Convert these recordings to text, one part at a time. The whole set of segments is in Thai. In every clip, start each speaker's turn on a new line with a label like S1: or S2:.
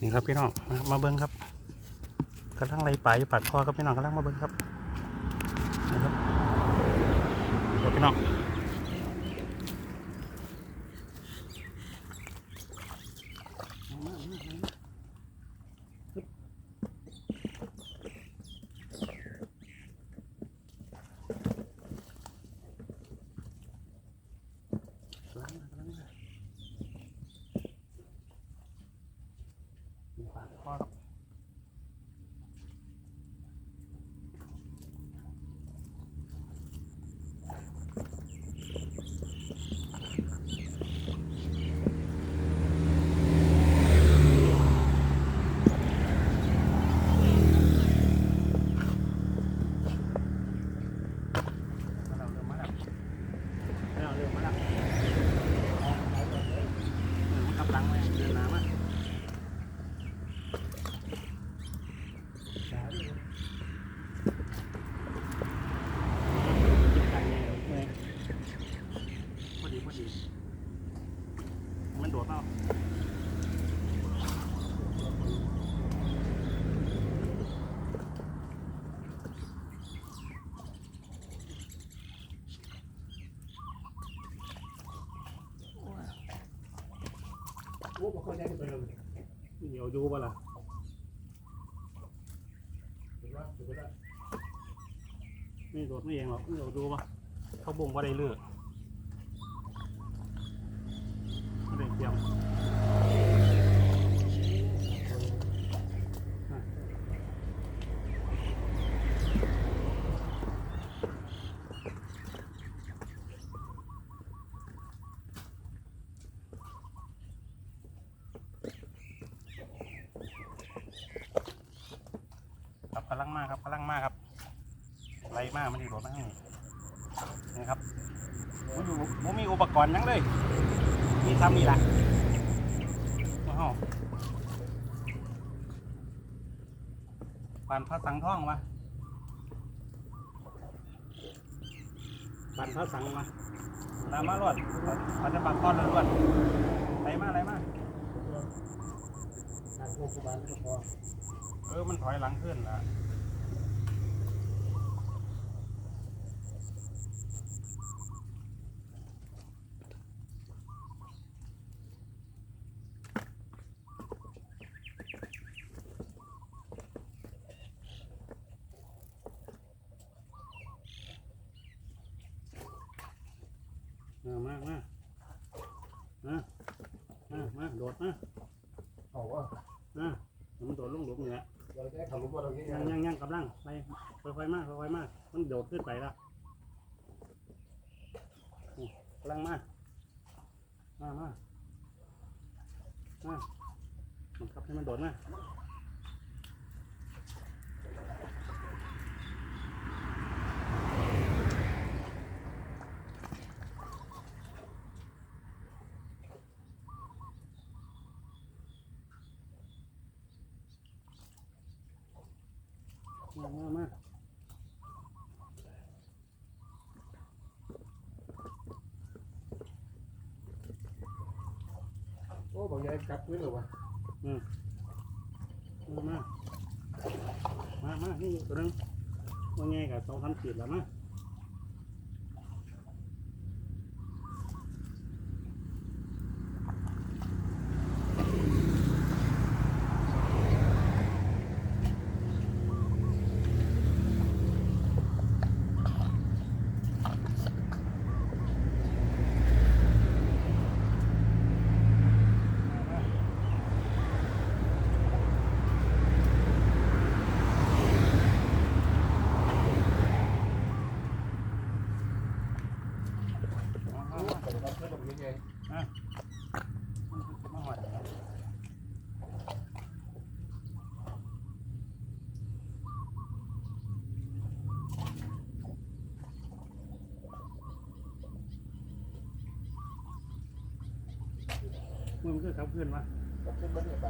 S1: นี่ครับพี่น้องมาเบิ้งครับกำลังไรปลาอยู่ปัดคอครับพี่น้องกำลังมาเบิ้งครับนี่ครับพี่น้องกำลังมากำลังมา มีปลาคอครับ มาแล้วเริ่มมาแล้วมาแล้วเริ่มมาแล้วเออมันกลับหลังมาเดินหน้ามาพอดีพอดีมันโดดเปล่า โอ้อยได้ไปเลยเหนียวดูป่ะล่ะนี่โดดไม่เองหรอกเหนียวดูป่ะเขาบ่งว่าได้เลือกไม่ได้เตรียมครับกำ ลังมากครับกำลังมากครับไรมากมันดีโดดมากนี่นี่ครับผมอยู่ผมมีอุปกรณ์หยังเลย มีซ้ำนี่ละโอ้โหปั่นพระสังท่องวะปั่นพระสังมาตามมาลวดมันจะปักก้อนเลยลวดไหลมาไหลมาเออ มันถอยหลังขึ้นละ เออมามามามามาโดดมา
S2: เขาว่า
S1: อ่ามันโดดลงหลุมนี่แหละ
S2: เราจะให้เขารู้ว่าเราเนี่ย
S1: ยังยังยังกำลังไปค่อยๆมากค่อยๆมากมันโดดขึ้นไปแล้วนี่กำลังมามามามาบังคับให้มันโดดมา มามามา
S2: โอ้บอกย่ายกลับพื้นหรอวะ
S1: มามามามานี่ตัวนึงว่าไงกับสองพันขีดแล้วมามามา
S2: โอ้
S1: มา
S2: แต่เราเพื่อนเราเป็นยังไง
S1: มาหอด มันก็ขับเพื่อนมา
S2: เราขึ้นบ้านเนี่ยไป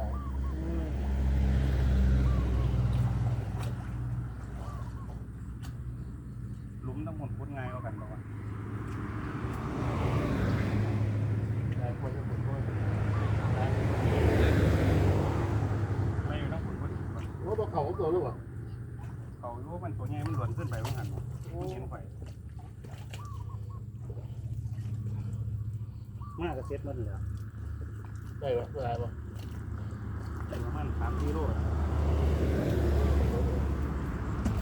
S1: หลุมทั้งหมดพุดง่ายกว่ากันบอกว่า
S2: หลายคนจะบ่นว่าเขาของตัวหรือเปล่า
S1: เขารู้ว่ามันตัวใหญ่มันหล่นขึ้นไปว่าหันเห็นไฟมากกระเซ็ตมันเหลือ
S2: ได้ปะได้ปะ
S1: แต่ประมาณสามกิโล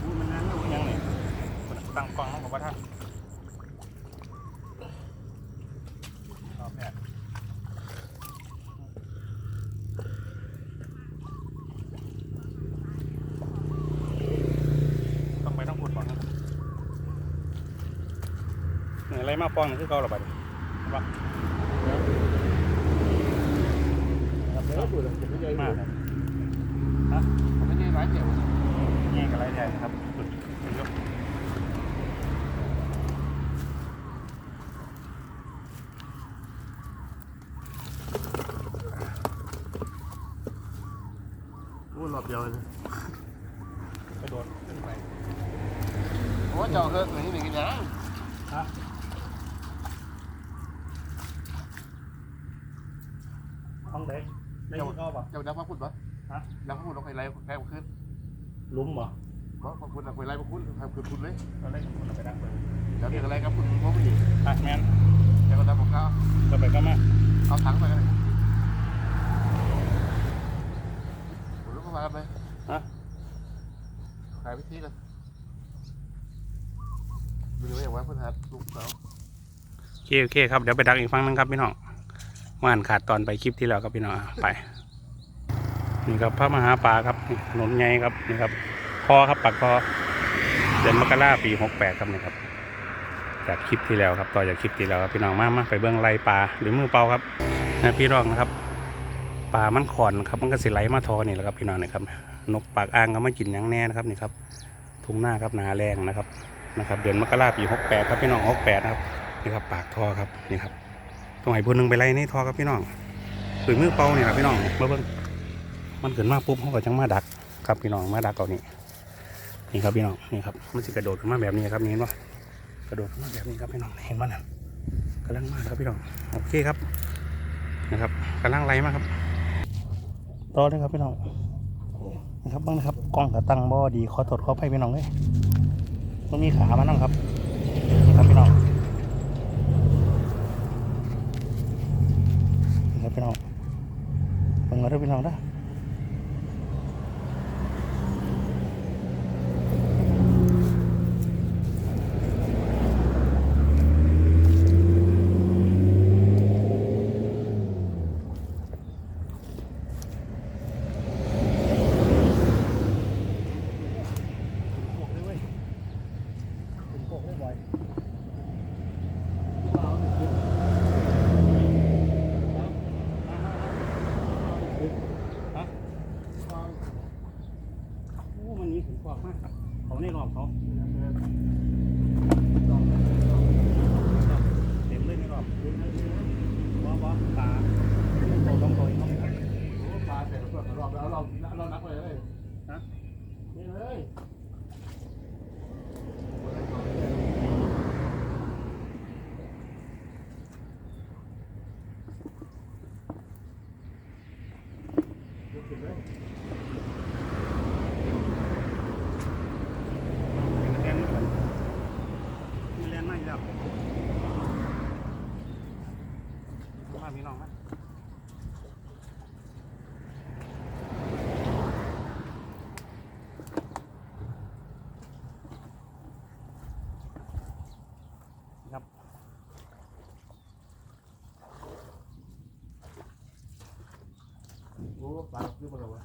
S1: อู้มันนานแล้วยังเนี่ยตั้งกล้องมันกับว่าท่านรอบแรกต้องไปต้องพูดก่อนนะเนี่ยอะไรมาป้องนี่คือเก่าหรอบัดนี้ว่า
S2: เดี๋ยวตัวผ มไม่ใช่
S1: มามา
S2: ก
S1: ครับ
S2: ผมไม่ใช่ร้านเดียว
S1: แย่งกันไรใหญ่นะครับสุดยก
S2: โอ้หลอบเดียวเลย
S1: กระโดดขึ้นไป
S2: โอ้เจ้าเฮ้ยหนีหนีกันยัง
S1: ห้องเด็ก ได้ยินก็ปะ
S2: เจ้าดับพระคุณปะดับพระคุณเราไปไล่ไล่มาขึ้น
S1: ลุ้มเหรอ
S2: เพราะพระคุณเราไปไล่พระคุณทำคืนคุณเลย
S1: เราเล่นคุณไปดักเลย
S2: เดี๋ยวเรียกอะไรครับคุณพ่อผู้หญิง
S1: อะแมน
S2: เดี๋ยวก็ดับผมก็
S1: ก็ไปก็มา
S2: เอาถังไปกันเลยผมรู้มาเลย
S1: ฮะ
S2: ขายพิธีกันดูดิว่าอย่างว่าเพื่อนหาลูกสาว
S1: โอเคโอเคครับเดี๋ยวไปดักอีกฟังนึงครับพี่น้อง ว่านขาดตอนไปคลิปที่แล้วครับพี่น้องไปนี่ครับพระมหาปลาครับนี่ถนนใหญ่ครับนี่ครับคอครับปักคอเดือนมกราปีหกแปดครับนี่ครับ จากคลิปที่แล้วครับต่อจากคลิปที่แล้วครับพี่น้องมามาไปเบื้องไรปลาหรือมือเปล่าครับนะพี่น้องนะครับปลามันขอนครับมันก็สิไหลมาทอนี่แหละครับพี่น้องนี่ครับ นกปากอ่างก็มากินยังแน่นะครับนี่ครับทุ่งหน้าครับนาแรงนะครับนะครับ เดือนมกราปีหกแปดครับพี่น้องหกแปดนะครับนี่ครับปากทอครับนี่ครับ ตรงไหนพวนึงไปไล่ในทอครับพี่น้องหรือมือเป่าเนี่ยครับพี่น้องมาเบิ่งมันเกิดมาปุ๊บเขาก็จังมาดักครับพี่น้องมาดักเอานี่นี่ครับพี่น้องนี่ครับมันจะกระโดดขึ้นมาแบบนี้ครับนี่เห็นปะกระโดดขึ้นมาแบบนี้ครับพี่น้องเห็นมันอะกำลังมาครับพี่น้องโอเคครับนะครับกำลังไล่มาครับรอเลยครับพี่น้องนะครับบ้างนะครับกล้องกับตั้งบอดีขอตรวจขอไปพี่น้องเลยต้องมีขามานั่งครับนี่ครับพี่น้องนี่ครับ พี่น้องเบิ่งมาด้วยพี่น้องนะกเลยเว้ยผมโกเลยบ่อยฮะโอ้มันมีถึงกว่ามากครับเขาในรอบเขาเต็มเลยในรอบว้าวว้าวตาโตต้องโตอีกเขาไม่ครับ
S2: โอ้ปลาแต่ละตัว รอบแล้วเราเรานักไปเลย
S1: ฮะ
S2: นี่เลย
S1: เรียนไม่เหมือนมีเรียนไม่แล้วมาพี่น้องนะครับ
S2: โอ้ ปลาขึ้นมาแล้ววะ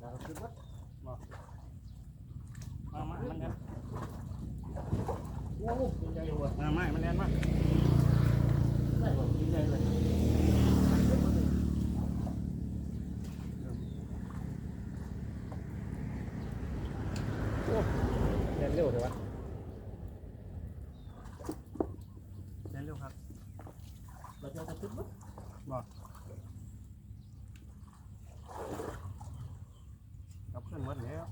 S2: ปลาขึ้นมา
S1: มามามันเรียน
S2: โอ้ใหญ่หัว
S1: มาไม่มันเรียนมา
S2: ใหญ่หัวใหญ่เลย
S1: เรียนเร็วเถอะวะเรียนเร็วครับ
S2: เราจะขึ้นมา
S1: เอาขึ้นหมดแล้ว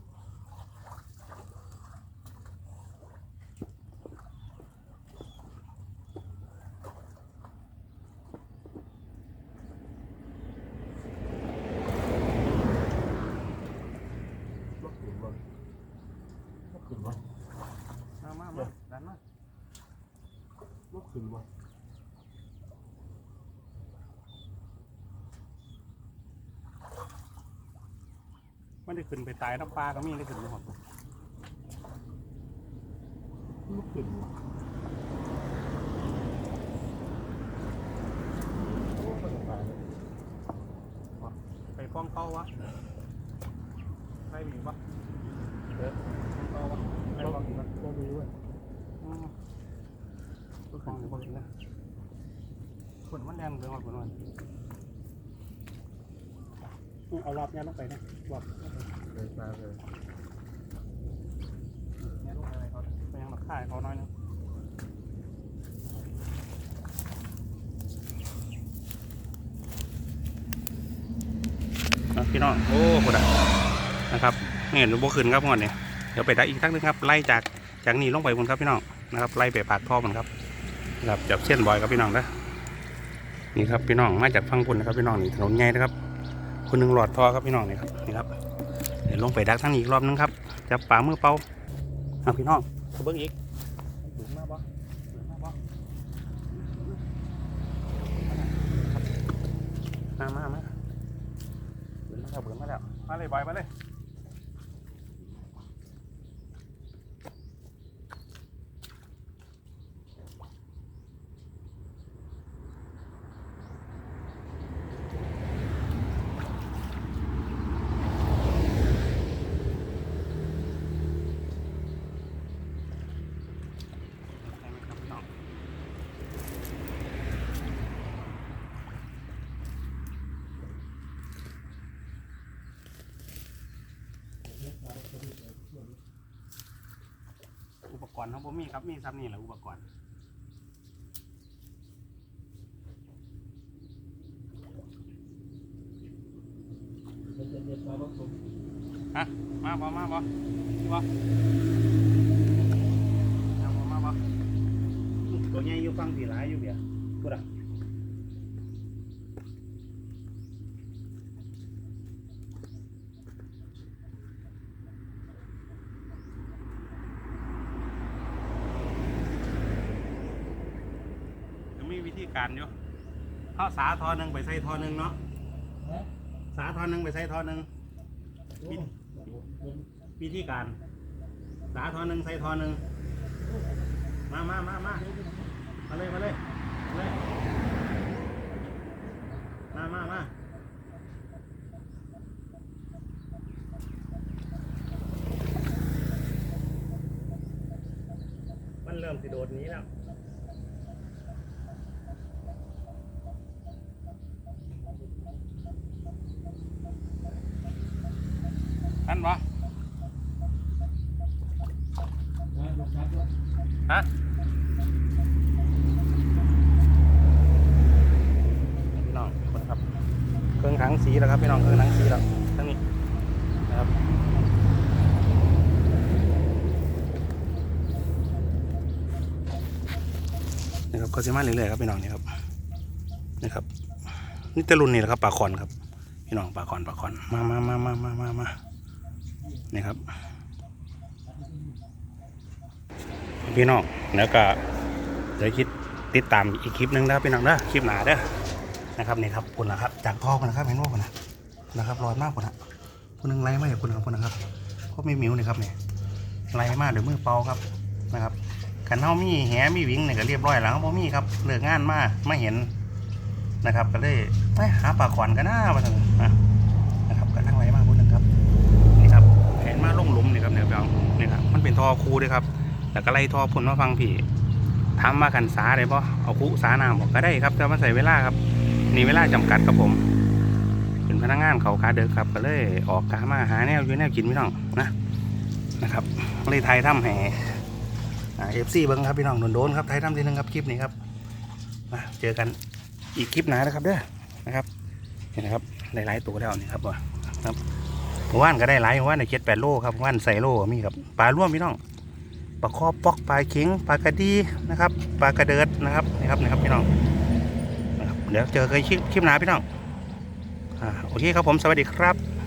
S1: มันได้ขึ้นไปตายน้ำปลาก็มีได้ขึ้นไปหมด
S2: ลูกขึ้นโอ้มันตายแล้ว
S1: ไปฟ้องเขาวะใครมีปะ
S2: เอ๊ะ
S1: ฟ้องเขาวะใครฟ้องมีปะ
S2: ก็มีเว้ย
S1: อืมลูกของหรือเปล่าเนี่ยคนมันแรงเลยว่ะคนมัน เอารอบเนี้ยลงไปนะรอบ
S2: เลยตาเลย
S1: เนี้ยลงไปเขาไปยังหลักข่ายเขาน้อยนึงอะพี่น้องโอ้โหดนะครับไม่เห็นบ่ขึ้นครับงอนเนี่ยเดี๋ยวไปได้อีกครั้งนึงครับไล่จากจากนี้ลงไปบนครับพี่น้องนะครับไล่ไปปากท่อมันครับนะครับจับเส้นบอยครับพี่น้องนะนี่ครับพี่น้องมาจากฟังพุ่นนะครับพี่น้องนี่ถนนใหญ่นะครับ คนหนึ่งหลอดท่อครับพี่น้องนี่ครับนี่ครับเดี๋ยวลงไปดักทางนี้อีกรอบนึงครับจับปลามือเปล่าเอาพี่น้องเอาเบิ้งอีกบึงมาบ่บึงมาบ่มามามาเบิ้งมาแล้วเบิ้งมาแล้วมาเลยบอยมาเลย ให้มันครับพี่น้อง รณ์ของผมมีครับมีซ้ำนี่แหละอุปกรณ์
S2: ฮะมา
S1: บ่มาบ่ที่บ่มาบ่มาบ่ตัวใหญ่อยู่ฟังผีร้ายอยู่เบียพูดอะจะมีวิธีการอยู่ เข้าสาทอหนึ่งไปใส่ทอหนึ่งเนาะสาทอหนึ่งไปใส่ทอหนึ่งวิธีการ สาทอหนึ่งใส่ทอหนึ่งมามามามามาเลยมาเลยมาเลยมามามามันเริ่มสิโดดนี้แล้ว ท่านวะฮะพี่น้องคนครับ เครื่องถังสีแล้วครับพี่น้องเครื่องถังสีแล้วทั้งนี้นะครับนะครับก็จะมาเรื่อยๆครับพี่น้องนี่ครับนี่ครับนี่ตะลุนนี่แหละครับปลาคอนครับพี่น้องปลาคอนปลาคอนมามามามามามา นี่ครับ พี่น้องแล้วก็เดี๋ยวคิดติดตามอีกคลิปหนึงนะครับพี่น้องนะคลิปหนาเด้อนะครับนี่ครับคุณนะครับ จากพ่อคุณนะครับเห็นว่าคุณนะนะครับรอนมากคุณนะคุณนึงไล่มาจากคุณครับคุณนะครับก็ไม่มิวนี่ครับเนี่ยไล่มากเดี๋ยวมือเปล่าครับนะครับขันเท้ามีแหมีวิ่งเนี่ยก็เรียบร้อยแล้วครับพ่มีครับเลิกงานมากไม่เห็นนะครับ ก็เลยไปหาปลาขอนกันหน้ามาถึงนะนะครับก็นั่งไล่มาคุณนึงครับนี่ครับเห็น มาลงหลุมนี่ครับเนี่ยพี่น้องนี่ครับมันเป็นทอคูด้วยครับ แล้วก็ไล่ทอพุ่นมาฟังพี่ถามว่ากันสาได้ปะเอาคุสาน้ำบอกก็ได้ครับ แต่มันใส่เวลาครับนี่เวลาจำกัดครับผม เป็นพนักงานเขาคาเดิกครับก็เลยออกกามาหาแนวอยู่แนวกินพี่น้องนะนะครับเลยไทยทำแห่เอฟซีเบิ้งครับพี่น้องโดนๆครับไทยทำทีนึงครับคลิปนี้ครับมาเจอกันอีกคลิปหนานะครับเด้อนะครับเห็นนะครับหลายๆตัวแล้วนี่ครับว่ครับ ว่านก็ได้หลายว่านในเจ็ดแปดโลครับว่านใส่โลมีครับปลาร่วมพี่น้องปลาคอปอกปลาเข็งปลากระดีนะครับปลากระเดิดนะครับนะครับนะครับพี่น้องนะครับเดี๋ยวเจอกันคลิปคลิปหน้าพี่น้องอ่าโอเคครับผมสวัสดีครับ